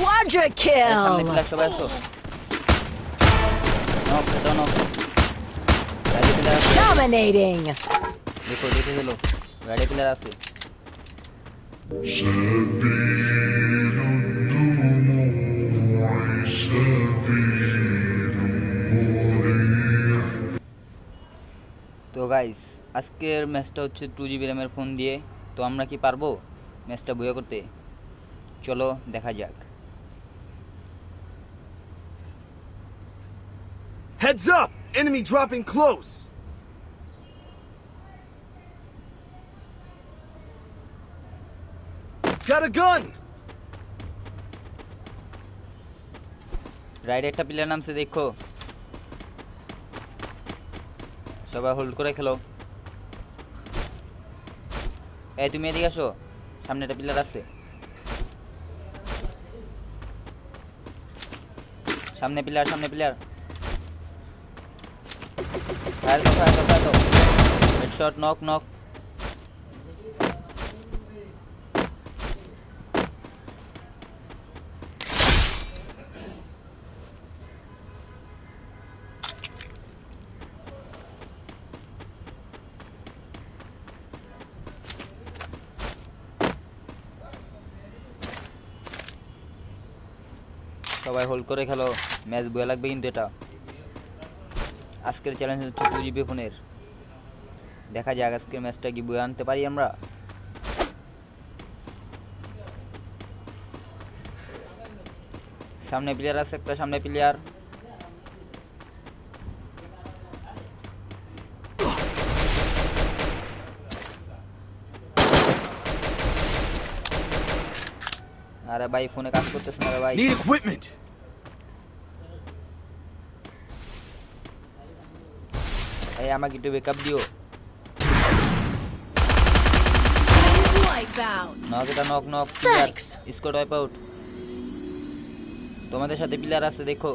Quadra সামনে kill! Player সবাই আসো নক এটা নক গাড়ি প্লেয়ার আছে Dominating! দেখো দেখে গেলো গাড়ি প্লেয়ার আছে তো গাইস আজকের ম্যাচটা হচ্ছে টু জিবি র্যামের ফোন দিয়ে। তো আমরা কি পারব? ম্যাচটা বইয়া করতে। চলো দেখা যাক Heads up! Enemy dropping close! Got a gun! রাইডে একটা প্লেয়ার নামছে দেখো সবাই হোল্ড করে খেলো এই তুমি এদিকে আসো সামনে একটা প্লেয়ার আছে সামনে প্লেয়ার সামনে প্লেয়ার ফায়ার দাও ফায়ার দাও ফায়ার দাও হেডশট নক নক সবাই হোল্ড করে খেলো ম্যাচ বয়ে লাগবে কিন্তু এটা। আজকের চ্যালেঞ্জ হচ্ছে টু জিবি ফোনের। দেখা যাক আজকের ম্যাচটা কি বয়ে আনতে পারি আমরা। সামনে প্লেয়ার আছে একটা, সামনে প্লেয়ার আরে ভাই ফোনে কাজ করতেছ না রে ভাই। নিড ইকুইপমেন্ট এই আমাকে একটু বেকআপ দিও! নক এটা knock knock squad wipe out তোমাদের সাথে প্লেয়ার আছে দেখো।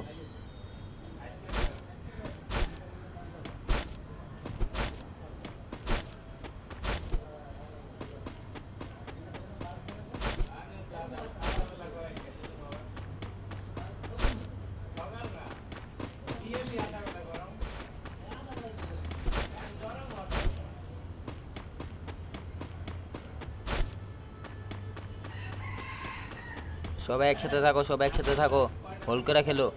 সবাই একসাথে থাকো, সবাই একসাথে থাকো। হোল করে খেলো।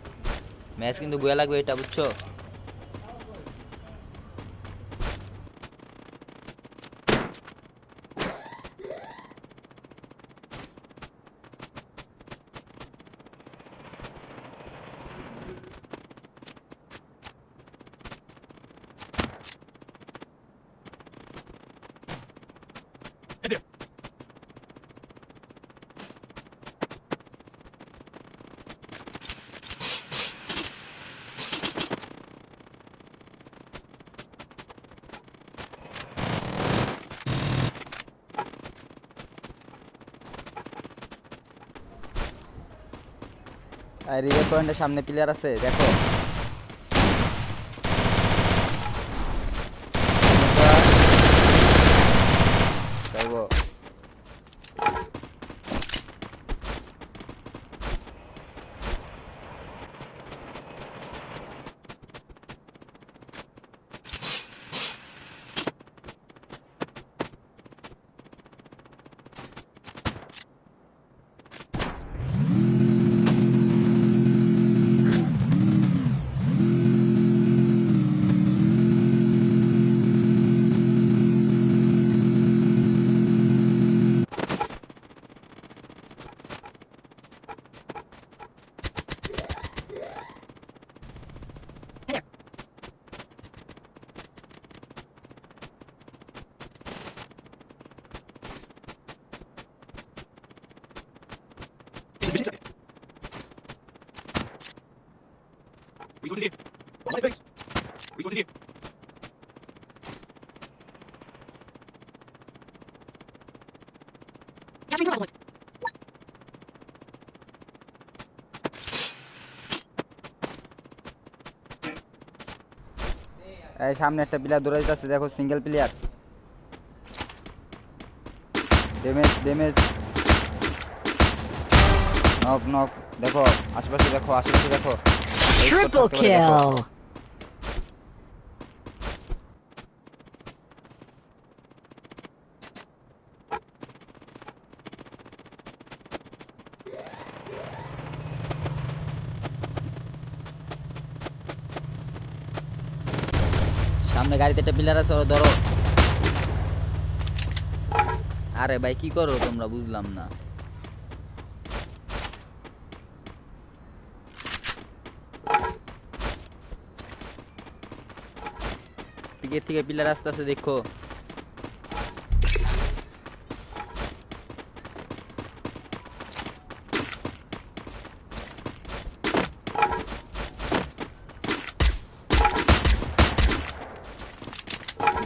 ম্যাচ কিন্তু বয়ে লাগবে এটা, বুঝছ? আর রিভার পয়েন্টের সামনে প্লেয়ার আছে দেখো। Resources here. Capturing revival points. এই সামনে একটা প্লেয়ার দৌড়ে যেতেছে দেখো single player damage damage knock knock দেখো আশেপাশে দেখো আশেপাশে দেখো এই score সামনে গাড়িতে একটা পিলার আছে, ওরা ধরো। আরে ভাই, কি করো তোমরা? বুঝলাম না। থেকে পিলার আস্তে আস্তে দেখো।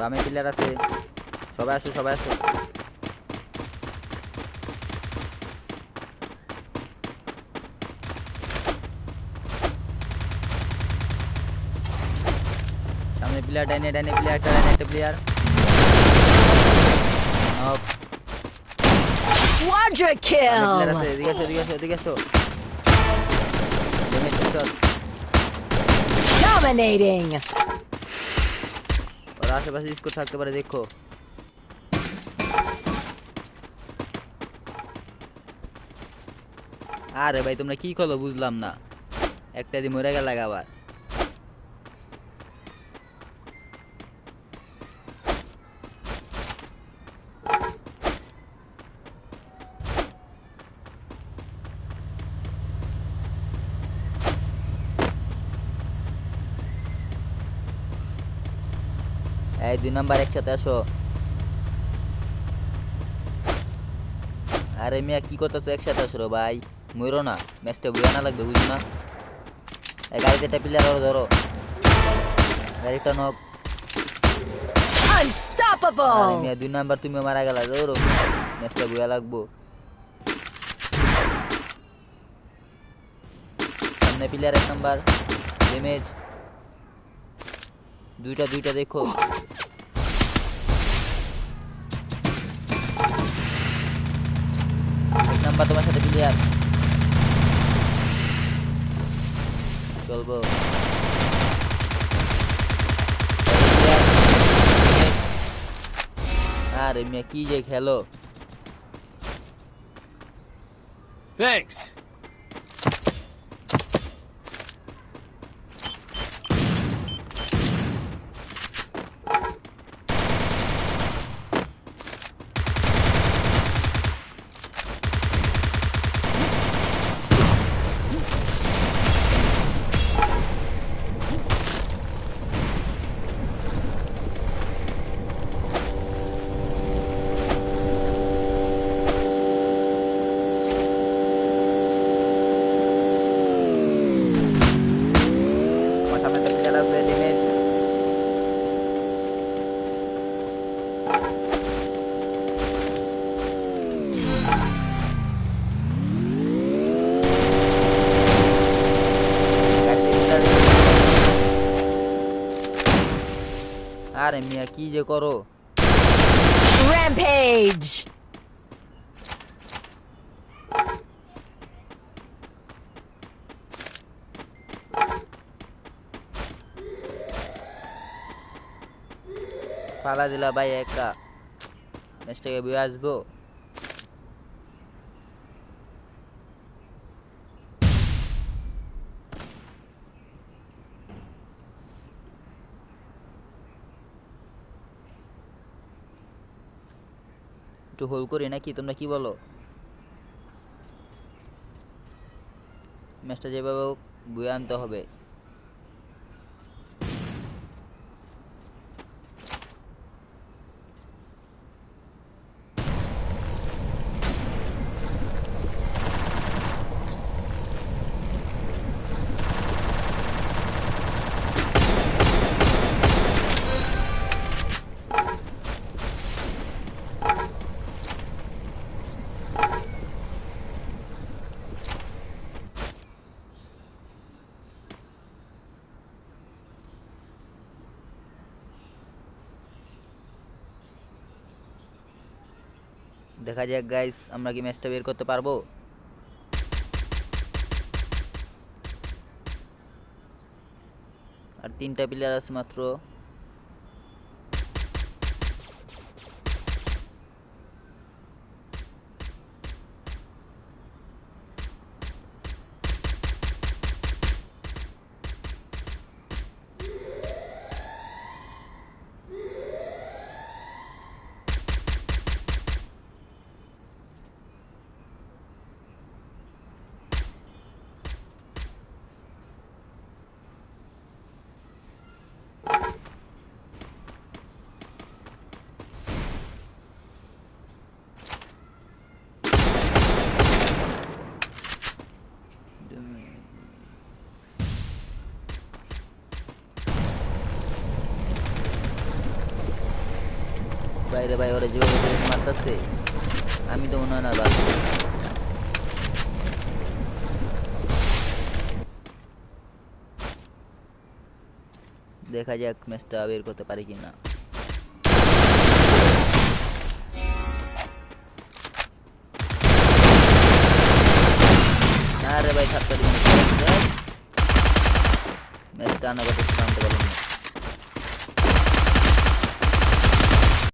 বামে পিলার আছে সবাই আসো সবাই আসো সামনে প্লেয়ার ডাইনে ডাইনে প্লেয়ার ডাইনে একটা প্লেয়ার Quadra প্লেয়ার আছে kill. এদিকে আসো এদিকে আসো এদিকে আসো ড্যামেজ হেডশট Dominating. আশেপাশে স্কোর থাকতে পারে, দেখো। আরে ভাই, তোমরা কি করল বুঝলাম না। একটা দিয়ে মরে গেল আবার। এই দুই নাম্বার একসাথে আসো। আরে মিয়া কি করতেছো? একসাথে আসো ভাই। মরো না ম্যাচটা বুঝা না লাগবে বুঝো না? এই গাড়িতে একটা প্লেয়ার আরও ধরো। গাড়িটা নক। আরে. মিয়া দুই নাম্বার তুমি মারা গেলা ধরো। ম্যাচটা বুঝা লাগবো। সামনে প্লেয়ার এক নাম্বার। ড্যামেজ দুইটা দুইটা দেখো। নাম্বার তোমার সাথে প্লেয়ার চলবো। আরে মিয়া কি যে খেলো। Thanks. আরে মিয়া কি যে করো? র্যাম্পেজ পালা দিলা ভাই একা। ম্যাচটাকে বয়ে আসব। একটু হোল করি নাকি? তোমরা কি বলো? ম্যাচটা যেভাবে হোক বয়ে আনতে হবে। দেখা যাক গাইস আমরা কি ম্যাচটা বের করতে পারব? আর তিনটা প্লেয়ার আছে মাত্র। বাইরে ভাই, ওরা যেভাবে গ্রেনেড মারতাছে, আমি তো মনে হয় না বাঁচবো। দেখা যাক ম্যাচটা বের করতে পারি কি না না রে ভাই থাকতে ম্যাচটা আনা কথা শান্ত বলেন।